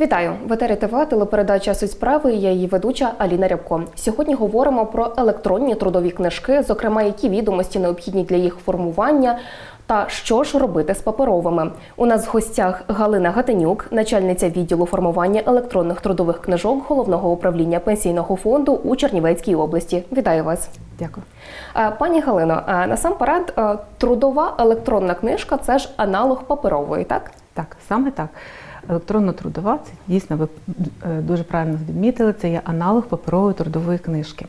Вітаю в етері ТВ, телепередача «Суть справи. Я її ведуча Аліна Рябко. Сьогодні говоримо про електронні трудові книжки, зокрема, які відомості необхідні для їх формування. Та що ж робити з паперовими? У нас в гостях Галина Гатенюк, начальниця відділу формування електронних трудових книжок головного управління пенсійного фонду у Чернівецькій області. Вітаю вас. Дякую. Е, Пані Галино, е, насамперед, е, трудова електронна книжка це ж аналог паперової, так? Так, саме так. Електронно трудова це дійсно ви дуже правильно відмітили. Це є аналог паперової трудової книжки.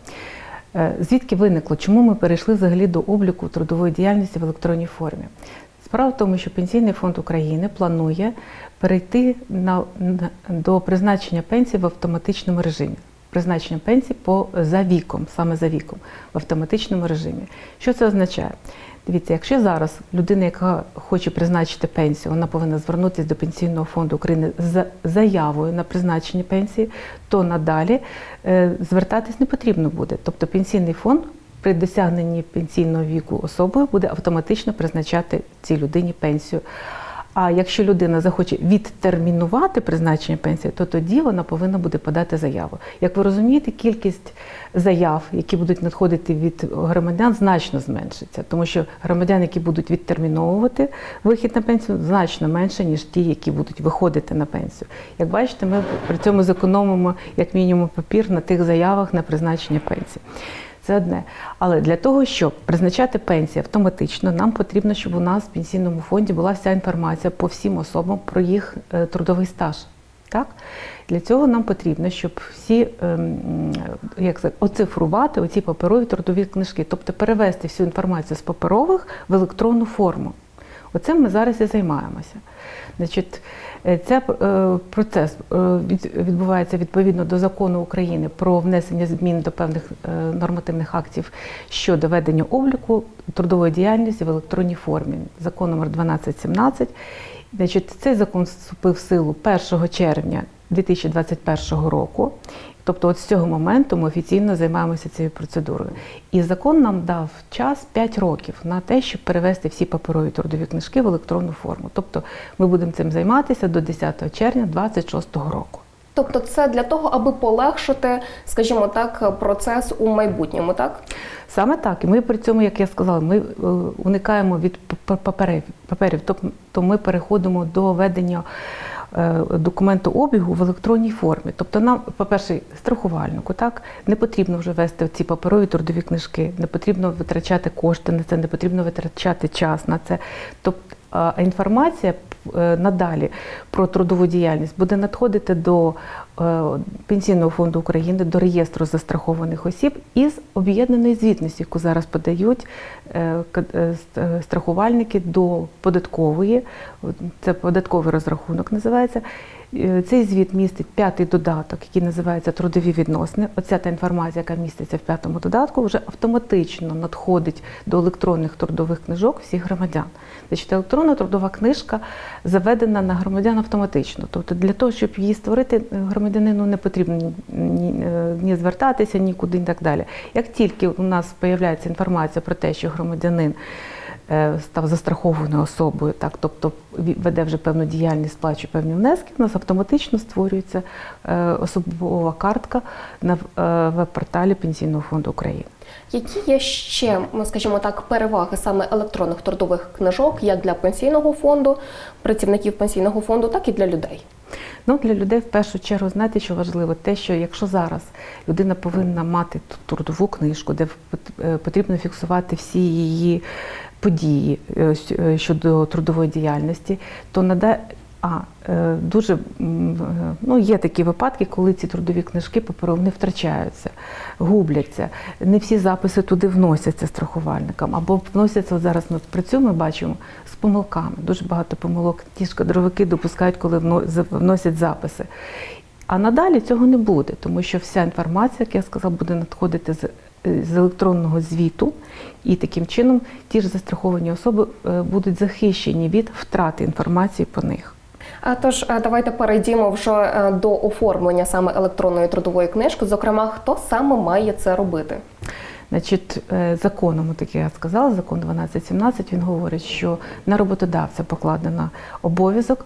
Е, Звідки виникло? Чому ми перейшли взагалі до обліку трудової діяльності в електронній формі? Справа в тому, що Пенсійний фонд України планує перейти на, до призначення пенсій в автоматичному режимі. Призначення пенсій по за віком, саме за віком, в автоматичному режимі. Що це означає? Дивіться, якщо зараз людина, яка хоче призначити пенсію, вона повинна звернутися до Пенсійного фонду України з заявою на призначення пенсії, то надалі е, звертатись не потрібно буде. Тобто пенсійний фонд при досягненні пенсійного віку особою буде автоматично призначати цій людині пенсію. А якщо людина захоче відтермінувати призначення пенсії, то тоді вона повинна буде подати заяву. Як ви розумієте, кількість заяв, які будуть надходити від громадян, значно зменшиться, тому що громадян, які будуть відтерміновувати вихід на пенсію, значно менше, ніж ті, які будуть виходити на пенсію. Як бачите, ми при цьому зекономимо як мінімум папір на тих заявах на призначення пенсії. Це одне. Але для того, щоб призначати пенсію автоматично, нам потрібно, щоб у нас в пенсійному фонді була вся інформація по всім особам про їх е, трудовий стаж. Так? Для цього нам потрібно, щоб всі ем, як це, оцифрувати оці паперові трудові книжки, тобто перевести всю інформацію з паперових в електронну форму. Оцим ми зараз і займаємося. Значить, е, це е, процес е, відбувається відповідно до закону України про внесення змін до певних е, нормативних актів щодо ведення обліку трудової діяльності в електронній формі. Закон номер 1217. Значить, цей закон вступив в силу 1 червня 2021 року. Тобто, от з цього моменту ми офіційно займаємося цією процедурою. І закон нам дав час 5 років на те, щоб перевести всі паперові трудові книжки в електронну форму. Тобто ми будемо цим займатися до 10 червня 2026 року. Тобто, це для того, аби полегшити, скажімо так, процес у майбутньому, так? Саме так. І ми при цьому, як я сказала, ми е, уникаємо від паперів, паперів. Тобто ми переходимо до ведення е, документу обігу в електронній формі. Тобто нам, по-перше, страхувальнику, так, не потрібно вже вести ці паперові трудові книжки, не потрібно витрачати кошти на це, не потрібно витрачати час на це. Тобто інформація е, надалі про трудову діяльність буде надходити до Пенсійного фонду України, до реєстру застрахованих осіб із об'єднаної звітності, яку зараз подають е, е, ст- е, страхувальники до податкової. Це податковий розрахунок називається. Е, Цей звіт містить п'ятий додаток, який називається трудові відносини. Оця та інформація, яка міститься в п'ятому додатку, вже автоматично надходить до електронних трудових книжок всіх громадян. Значить, електронна трудова книжка заведена на громадян автоматично. Тобто для того, щоб її створити, е, громадянину не потрібно ні, ні, е, звертатися, нікуди і так далі. Як тільки у нас з'являється інформація про те, що громадянин е, став застрахованою особою, так, тобто веде вже певну діяльність, сплачує певні внески, у нас автоматично створюється е, особова картка на е, веб-порталі Пенсійного фонду України. Які є ще, ну, скажімо так, переваги саме електронних трудових книжок як для пенсійного фонду, працівників пенсійного фонду, так і для людей? Ну, для людей в першу чергу, знаєте, що важливо? Те, що якщо зараз людина повинна мати ту трудову книжку, де е, потрібно фіксувати всі її події е, е, щодо трудової діяльності, то надає А дуже е, ну, є такі випадки, коли ці трудові книжки паперові не втрачаються, губляться. Не всі записи туди вносяться страхувальникам, або вносяться от зараз. Працюємо, ми бачимо з помилками. Дуже багато помилок ті ж кадровики допускають, коли вно- вносять записи. А надалі цього не буде, тому що вся інформація, як я сказала, буде надходити з, е, з електронного звіту, і таким чином ті ж застраховані особи е, будуть захищені від втрати інформації по них. Тож е, давайте перейдімо вже е, до оформлення саме електронної трудової книжки. Зокрема, хто саме має це робити? Значить, е, законом, так я сказала, закон 1217, він говорить, що на роботодавця покладено обов'язок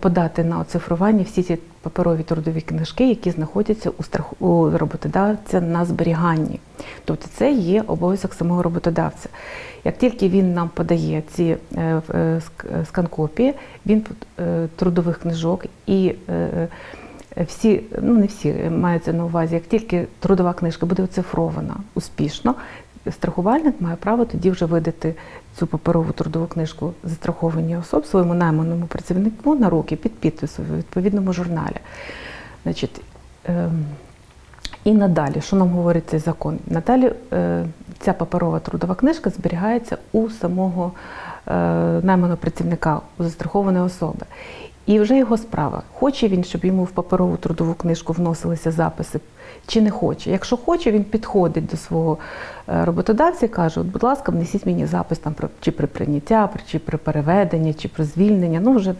подати на оцифрування всі ці паперові трудові книжки, які знаходяться у страху роботодавця на зберіганні. Тобто це є обов'язок самого роботодавця. Як тільки він нам подає ці е, е, ск- скан-копії, він е, трудових книжок і е, е, всі, ну не всі е, маються на увазі, як тільки трудова книжка буде оцифрована успішно, страхувальник має право тоді вже видати цю паперову трудову книжку застрахованій особ своєму найманому працівнику на руки під підписом у відповідному журналі. Значить, ем, і надалі, що нам говорить цей закон? Надалі е, ця паперова трудова книжка зберігається у самого е, найманого працівника, у застрахованої особи. І вже його справа, хоче він, щоб йому в паперову трудову книжку вносилися записи, чи не хоче. Якщо хоче, він підходить до свого е, роботодавця і каже: От, будь ласка, внесіть мені запис там про чи при прийняття, чи при переведенні, чи про звільнення, ну вже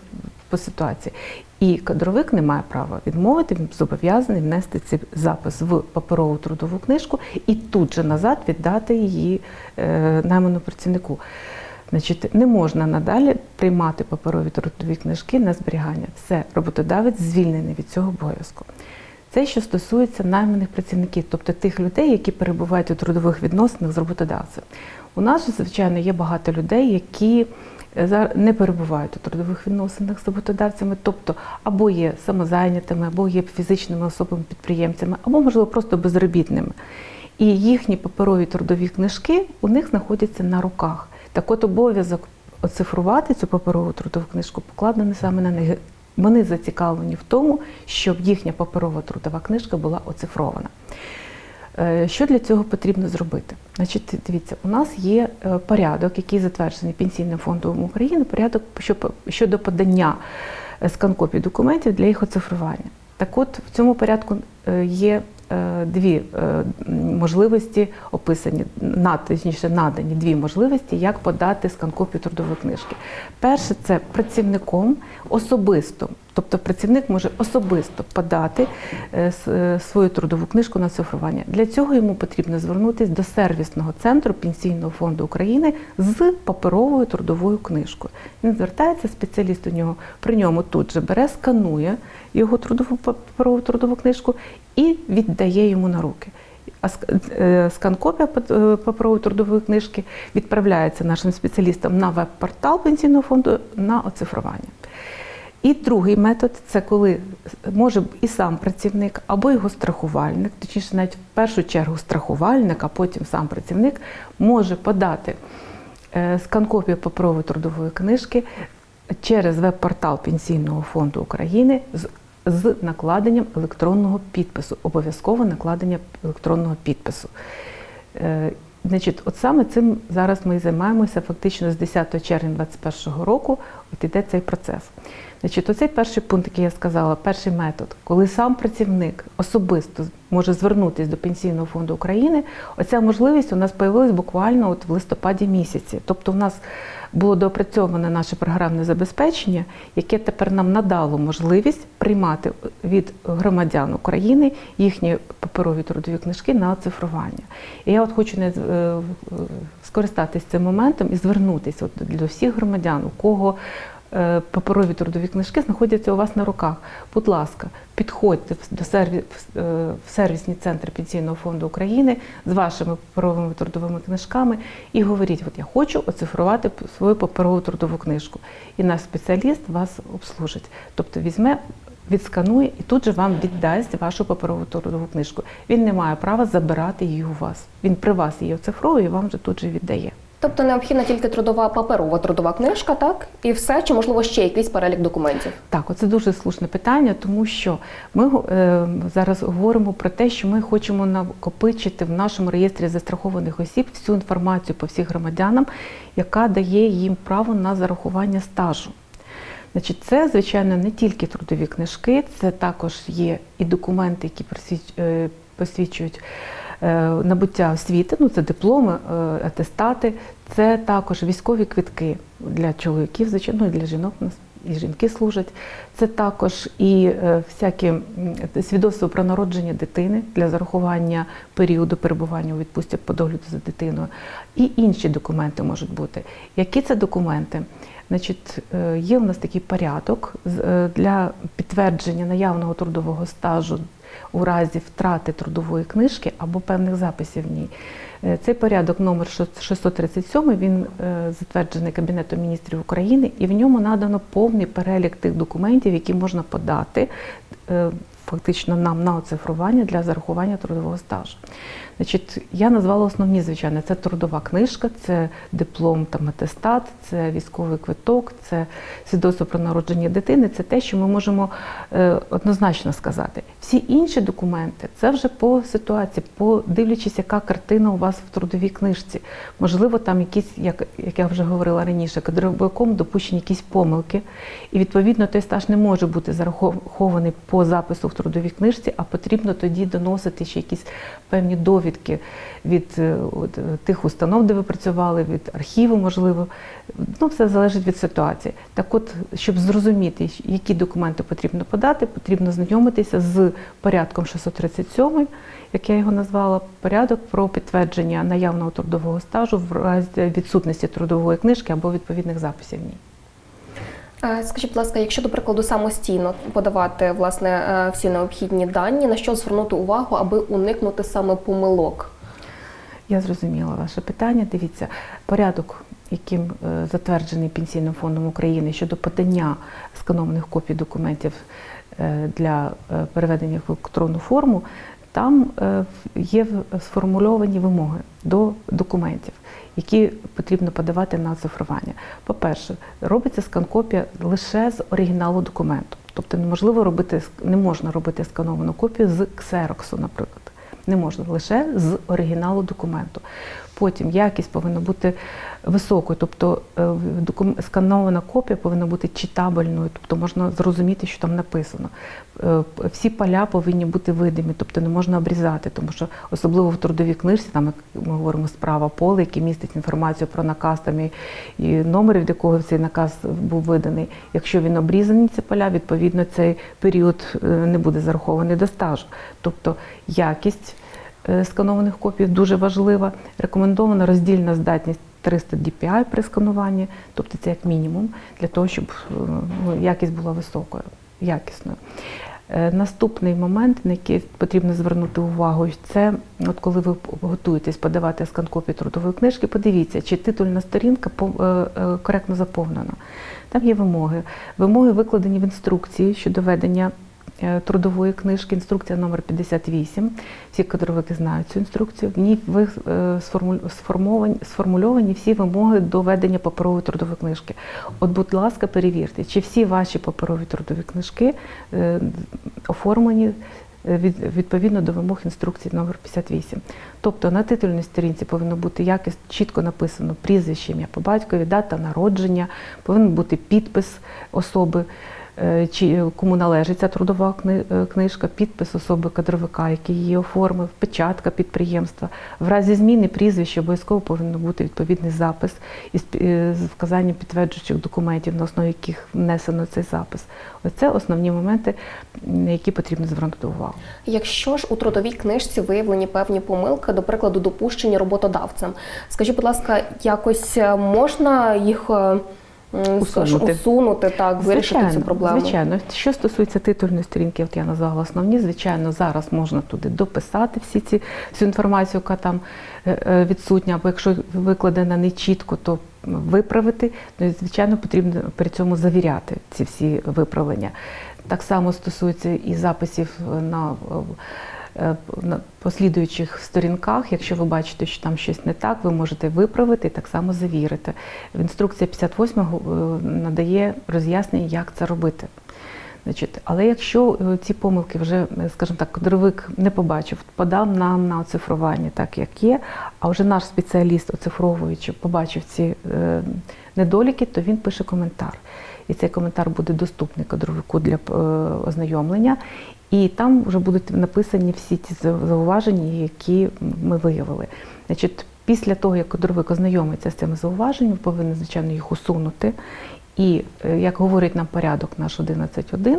по ситуації. І кадровик не має права відмовити, він зобов'язаний внести цей запис в паперову трудову книжку і тут же назад віддати її е, найманому працівнику. Значить, не можна надалі приймати паперові трудові книжки на зберігання. Все, роботодавець звільнений від цього обов'язку. Це що стосується найманих працівників, тобто тих людей, які перебувають у трудових відносинах з роботодавцем. У нас, звичайно, є багато людей, які е, не перебувають у трудових відносинах з роботодавцями, тобто або є самозайнятими, або є фізичними особами-підприємцями, або, можливо, просто безробітними. І їхні паперові трудові книжки у них знаходяться на руках. Так от обов'язок оцифрувати цю паперову трудову книжку покладений саме на них. Вони зацікавлені в тому, щоб їхня паперова трудова книжка була оцифрована. Е, Що для цього потрібно зробити? Значить, дивіться, у нас є е, порядок, який затверджений Пенсійним фондом України, порядок щодо подання е, скан-копій документів для їх оцифрування. Так от в цьому порядку е, є е, дві е, можливості описані, точніше надані дві можливості, як подати скан-копію трудової книжки. Перше це працівником особисто, тобто працівник може особисто подати е, е, свою трудову книжку на цифрування. Для цього йому потрібно звернутися до сервісного центру Пенсійного фонду України з паперовою трудовою книжкою. Він звертається, спеціаліст у нього при ньому тут же бере, сканує його трудову паперову трудову книжку і віддає йому на руки. А е, скан-копія паперової трудової книжки відправляється нашим спеціалістам на веб-портал пенсійного фонду на оцифрування. І другий метод це коли може і сам працівник, або його страхувальник, точніше, навіть в першу чергу страхувальник, а потім сам працівник може подати е, скан-копію паперової трудової книжки через веб-портал Пенсійного фонду України з, з накладенням електронного підпису, обов'язково накладення електронного підпису. Е, Значить, от саме цим зараз ми і займаємося фактично з 10 червня 2021 року. От іде цей процес. Значить, оцей перший пункт, який я сказала, перший метод, коли сам працівник особисто може звернутися до Пенсійного фонду України, оця можливість у нас з'явилась буквально от в листопаді місяці. Тобто, у нас було доопрацьоване наше програмне забезпечення, яке тепер нам надало можливість приймати від громадян України їхні паперові трудові книжки на оцифрування. І я от хочу не е, е, скористатись цим моментом і звернутися от до всіх громадян, у кого паперові трудові книжки знаходяться у вас на руках. Будь ласка, підходьте в- до серві, в, е, сервісні центри Пенсійного фонду України з вашими паперовими трудовими книжками і говоріть, от я хочу оцифрувати свою паперову трудову книжку. І наш спеціаліст вас обслужить. Тобто візьме, відсканує і тут же вам віддасть вашу паперову трудову книжку. Він не має права забирати її у вас. Він при вас її оцифровує і вам же тут же віддає. Тобто необхідна тільки трудова паперова трудова книжка, так? І все, чи можливо ще якийсь перелік документів? Так, оце дуже слушне питання, тому що ми е, зараз говоримо про те, що ми хочемо накопичити в нашому реєстрі застрахованих осіб всю інформацію по всіх громадянам, яка дає їм право на зарахування стажу. Значить, це, звичайно, не тільки трудові книжки, це також є і документи, які е, посвідчують набуття освіти, ну це дипломи, е, атестати, це також військові квитки для чоловіків, звичайно, ну, і для жінок і жінки служать. Це також і е, всякі м, свідоцтва про народження дитини для зарахування періоду перебування у відпустці по догляду за дитиною. І інші документи можуть бути. Які це документи? Значить, е, є у нас такий порядок е, для підтвердження наявного трудового стажу у разі втрати трудової книжки або певних записів в ній. Е, Цей порядок номер 637, він е, затверджений Кабінетом міністрів України, і в ньому надано повний перелік тих документів, які можна подати е, фактично нам на оцифрування для зарахування трудового стажу. Значить, я назвала основні, звичайно, це трудова книжка, це диплом та атестат, це військовий квиток, це свідоцтво про народження дитини. Це те, що ми можемо е, однозначно сказати. Всі інші документи це вже по ситуації, по дивлячись, яка картина у вас в трудовій книжці. Можливо, там якісь, як, як я вже говорила раніше, кадровиком допущені якісь помилки, і відповідно той стаж не може бути зарахований по запису в трудовій книжці, а потрібно тоді доносити ще якісь певні довідки від е, от, е, тих установ, де ви працювали, від архіву, можливо. Ну, все залежить від ситуації. Так от, щоб зрозуміти, які документи потрібно подати, потрібно знайомитися з порядком 637, як я його назвала, порядок про підтвердження наявного трудового стажу в разі відсутності трудової книжки або відповідних записів в ній. Е, Скажіть, будь ласка, якщо до прикладу самостійно подавати власне е, всі необхідні дані, на що звернути увагу, аби уникнути саме помилок? Я зрозуміла ваше питання. Дивіться, порядок, яким е, затверджений Пенсійним фондом України щодо подання сканованих копій документів для переведення в електронну форму, там е, є сформульовані вимоги до документів, які потрібно подавати на цифрування. По-перше, робиться скан-копія лише з оригіналу документу. Тобто неможливо робити, не можна робити скановану копію з ксероксу, наприклад. Не можна лише з оригіналу документу. Потім якість повинна бути високою, тобто е, сканована копія повинна бути читабельною, тобто можна зрозуміти, що там написано. Е, Всі поля повинні бути видимі, тобто не можна обрізати, тому що особливо в трудовій книжці, там як ми говоримо справа поле, який містить інформацію про наказ там і, і номер, від якого цей наказ був виданий. Якщо він обрізаний ці поля, відповідно цей період е, не буде зарахований до стажу. Тобто якість сканованих копій дуже важлива. Рекомендована роздільна здатність 300 DPI при скануванні, тобто це як мінімум, для того, щоб е, ну, якість була високою, якісною. Е, Наступний момент, на який потрібно звернути увагу, це от коли ви готуєтесь подавати скан-копію трудової книжки, подивіться, чи титульна сторінка е, е, коректно заповнена. Там є вимоги. Вимоги викладені в інструкції щодо ведення е, трудової книжки, інструкція номер 58. Всі кадровики знають цю інструкцію. В ній ви е, сформульовані всі вимоги до ведення паперової трудової книжки. От, будь ласка, перевірте, чи всі ваші паперові трудові книжки е, оформлені е, відповідно до вимог інструкції номер 58. Тобто на титульній сторінці повинно бути якість чітко написано прізвище, ім'я по батькові, дата народження, повинен бути підпис особи, е, кому належить ця трудова е, книжка, підпис особи кадровика, який її оформив, печатка підприємства. В разі зміни прізвища обов'язково повинен бути відповідний запис із е, вказанням підтверджуючих документів, на основі яких внесено цей запис. Оце основні моменти, на які потрібно звернути увагу. Якщо ж у трудовій книжці виявлені певні помилки, до прикладу, допущені роботодавцем, скажіть, будь ласка, якось е, можна їх е, Усунути. усунути, так, вирішити цю проблему? Звичайно, що стосується титульної сторінки, от я назвала основні, звичайно, зараз можна туди дописати всі ці всю інформацію, яка там е, е, відсутня, або якщо викладена не чітко, то виправити. Ну, і, звичайно, потрібно при цьому завіряти ці всі виправлення. Так само стосується і записів на е, на послідуючих сторінках, якщо ви бачите, що там щось не так, ви можете виправити і так само завірити. Інструкція 58 е, надає роз'яснення, як це робити. Значить, але якщо е, ці помилки вже, е, скажімо так, кадровик не побачив, подав нам на оцифрування так, як є, а вже наш спеціаліст, оцифровуючи, побачив ці е, недоліки, то він пише коментар. І цей коментар буде доступний кадровику для е, ознайомлення. І там вже будуть написані всі ті зау- зауваження, які ми виявили. Значить, після того, як кадровик ознайомиться з цими зауваженнями, повинен, звичайно, їх усунути. І, е, як говорить нам порядок наш 11.1, е,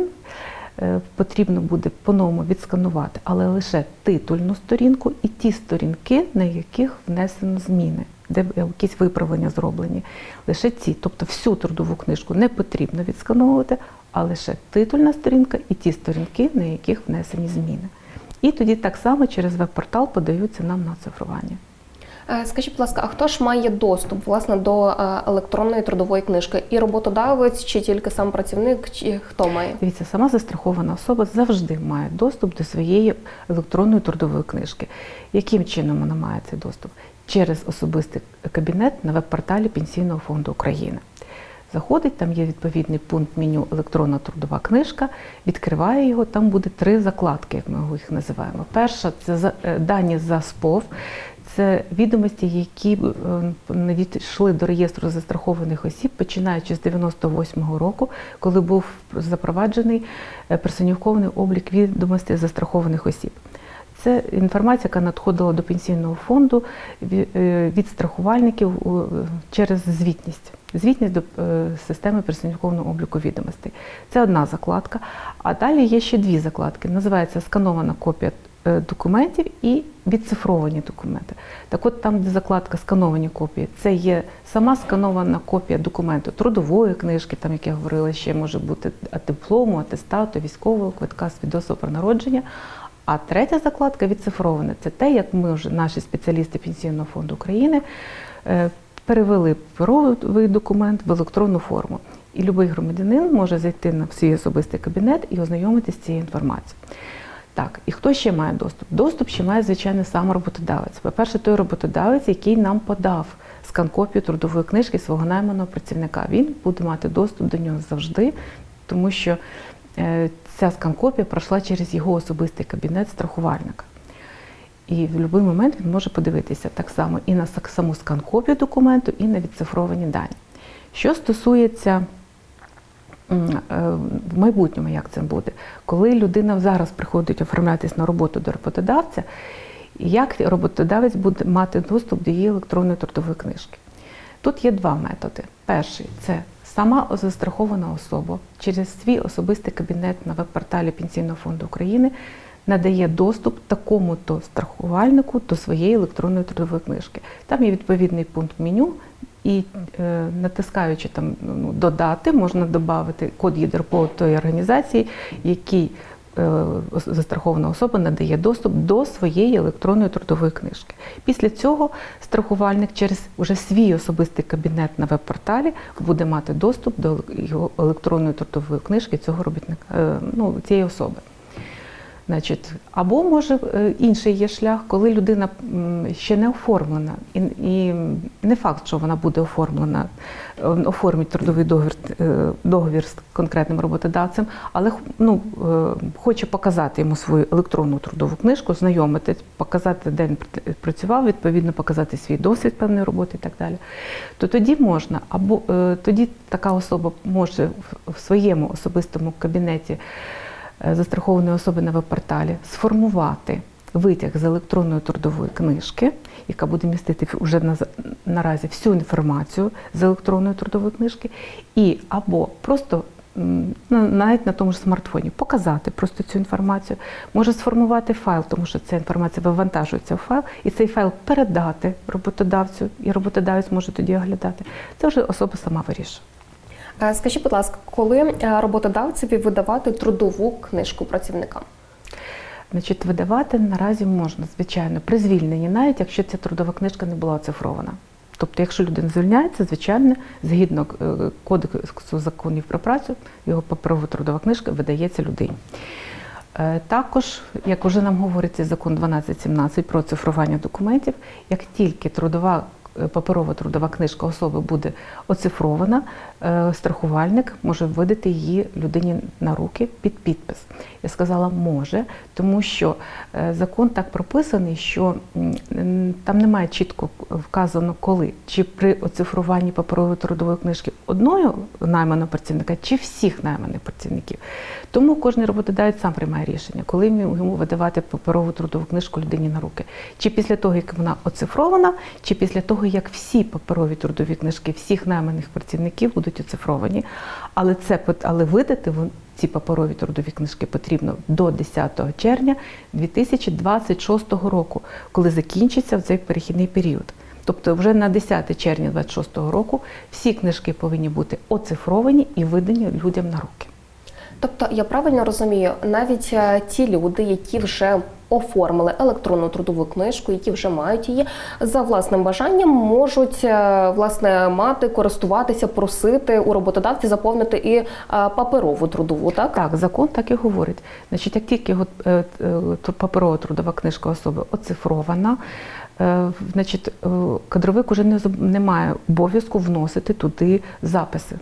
потрібно буде по-новому відсканувати, але лише титульну сторінку і ті сторінки, на яких внесено зміни, де якісь виправлення зроблені. Лише ці, тобто всю трудову книжку не потрібно відскановувати, а лише титульна сторінка і ті сторінки, на яких внесені зміни. І тоді так само через веб-портал подаються нам на оцифрування. Е, Скажіть, будь ласка, а хто ж має доступ власне до е, електронної трудової книжки? І роботодавець, чи тільки сам працівник, чи хто має? Дивіться, сама застрахована особа завжди має доступ до своєї електронної трудової книжки. Яким чином вона має цей доступ? Через особистий кабінет на веб-порталі Пенсійного фонду України. Заходить, там є відповідний пункт меню електронна трудова книжка, відкриває його, там буде три закладки, як ми їх називаємо. Перша це е, дані за СПОВ, це відомості, які е, надійшли до реєстру застрахованих осіб, починаючи з 98-го року, коли був запроваджений е, персоніфікований облік відомостей застрахованих осіб. Це інформація, яка надходила до пенсійного фонду е, від страхувальників через звітність. Звітність до системи персоніфікованого обліку відомостей. Це одна закладка. А далі є ще дві закладки. Називається сканована копія документів і відцифровані документи. Так от там, де закладка скановані копії, це є сама сканована копія документу трудової книжки, там, як я говорила, ще може бути диплому, атестату, військового квитка, свідоцтва про народження. А третя закладка відцифрована. Це те, як ми вже наші спеціалісти Пенсійного фонду України е, перевели паперовий документ в електронну форму. І будь-який громадянин може зайти на свій особистий кабінет і ознайомитися з цією інформацією. Так, і хто ще має доступ? Доступ ще має, звичайно, сам роботодавець. По-перше, той роботодавець, який нам подав скан-копію трудової книжки свого найманого працівника. Він буде мати доступ до нього завжди, тому що е, ця скан-копія пройшла через його особистий кабінет страхувальника. І в будь-який момент він може подивитися так само і на саму скан-копію документу, і на відцифровані дані. Що стосується в майбутньому, як це буде, коли людина зараз приходить оформлятись на роботу до роботодавця, як роботодавець буде мати доступ до її електронної трудової книжки? Тут є два методи. Перший це сама застрахована особа через свій особистий кабінет на веб-порталі Пенсійного фонду України надає доступ такому-то страхувальнику до своєї електронної трудової книжки. Там є відповідний пункт меню, і е, натискаючи там ну, додати, можна додати код ЄДРПО тої організації, який е, застрахована особа надає доступ до своєї електронної трудової книжки. Після цього страхувальник через уже свій особистий кабінет на веб-порталі буде мати доступ до його електронної трудової книжки цього робітника, е, ну, цієї особи. Значить, або може е, інший є шлях, коли людина ще не оформлена, і, і не факт, що вона буде оформлена, е, оформить трудовий договір, е, договір з конкретним роботодавцем, але ну, хоче показати йому свою електронну трудову книжку, знайомити, показати, де він працював, відповідно показати свій досвід певної роботи і так далі. То тоді можна, або тоді така особа може в- своєму особистому кабінеті застрахованої особи на веб-порталі сформувати витяг з електронної трудової книжки, яка буде містити вже на, наразі всю інформацію з електронної трудової книжки, і або просто навіть на тому ж смартфоні показати просто цю інформацію, може сформувати файл, тому що ця інформація вивантажується в файл, і цей файл передати роботодавцю, і роботодавець може тоді оглядати. Це вже особа сама вирішує. Е, Скажіть, будь ласка, коли е, роботодавцеві видавати трудову книжку працівникам? Значить, видавати наразі можна, звичайно, при звільненні, навіть якщо ця трудова книжка не була оцифрована. Тобто, якщо людина звільняється, звичайно, згідно е, кодексу законів про працю, його паперова трудова книжка видається людині. Також, як вже нам говорить цей закон 1217 про цифрування документів, як тільки трудова паперова трудова книжка особи буде оцифрована, страхувальник може видати її людині на руки під підпис. Я сказала може, тому що е, закон так прописаний, що там немає чітко вказано коли, чи при оцифруванні паперової трудової книжки одного найманого працівника, чи всіх найманих працівників. Тому кожен роботодавець сам приймає рішення, коли йому видавати паперову трудову книжку людині на руки. Чи після того, як вона оцифрована, чи після того, як всі паперові трудові книжки всіх найманих працівників будуть оцифровані. Але це але видати ці паперові трудові книжки потрібно до 10 червня 2026 року, коли закінчиться цей перехідний період. Тобто вже на 10 червня 2026 року всі книжки повинні бути оцифровані і видані людям на руки. Тобто, я правильно розумію, навіть е, ті люди, які вже оформили електронну трудову книжку, які вже мають її за власним бажанням, можуть е, власне мати, користуватися, просити у роботодавці заповнити і е, паперову трудову, так? Так, закон так і говорить. Значить, як тільки паперова трудова книжка особи оцифрована, значить, кадровик уже не, має обов'язку вносити туди записи.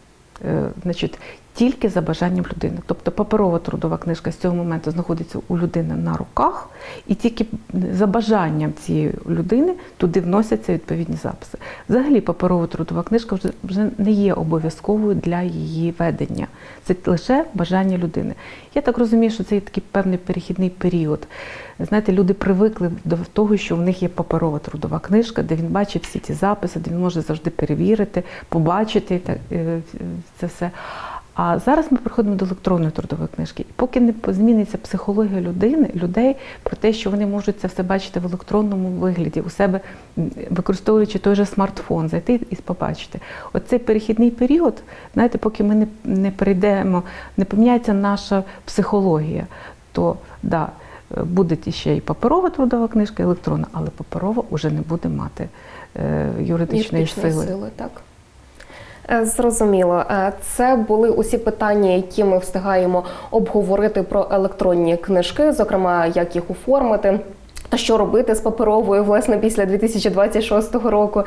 Значить, тільки за бажанням людини. Тобто паперова трудова книжка з цього моменту знаходиться у людини на руках, і тільки за бажанням цієї людини туди вносяться відповідні записи. Взагалі, паперова трудова книжка вже, вже не є обов'язковою для її ведення. Це лише бажання людини. Я так розумію, що це є такий певний перехідний період. Знаєте, люди привикли до того, що в них є паперова трудова книжка, де він бачить всі ці записи, де він може завжди перевірити, побачити е, це все. А зараз ми приходимо до електронної трудової книжки. І поки не зміниться психологія людини, людей про те, що вони можуть це все бачити в електронному вигляді, у себе використовуючи той же смартфон, зайти і побачити. Оцей перехідний період, знаєте, поки ми не, не перейдемо, не поміняється наша психологія, то да, е, буде ще й паперова трудова книжка, і електронна, але паперова вже не буде мати е, юридичної Юридичної сили. так. Е, Зрозуміло, Е, це були усі питання, які ми встигаємо обговорити про електронні книжки, зокрема, як їх оформити. Та що робити з паперовою власне після 2026 року?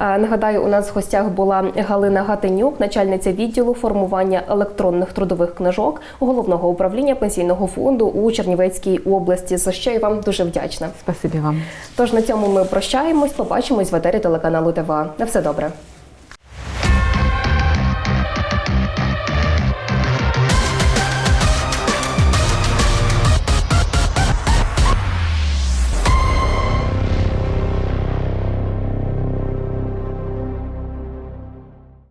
Е, Нагадаю, у нас в гостях була Галина Гатенюк, начальниця відділу формування електронних трудових книжок головного управління пенсійного фонду у Чернівецькій області. За що я вам дуже вдячна. Спасибі вам. Тож на цьому ми прощаємось. Побачимось в етері телеканалу ТВА. На все добре.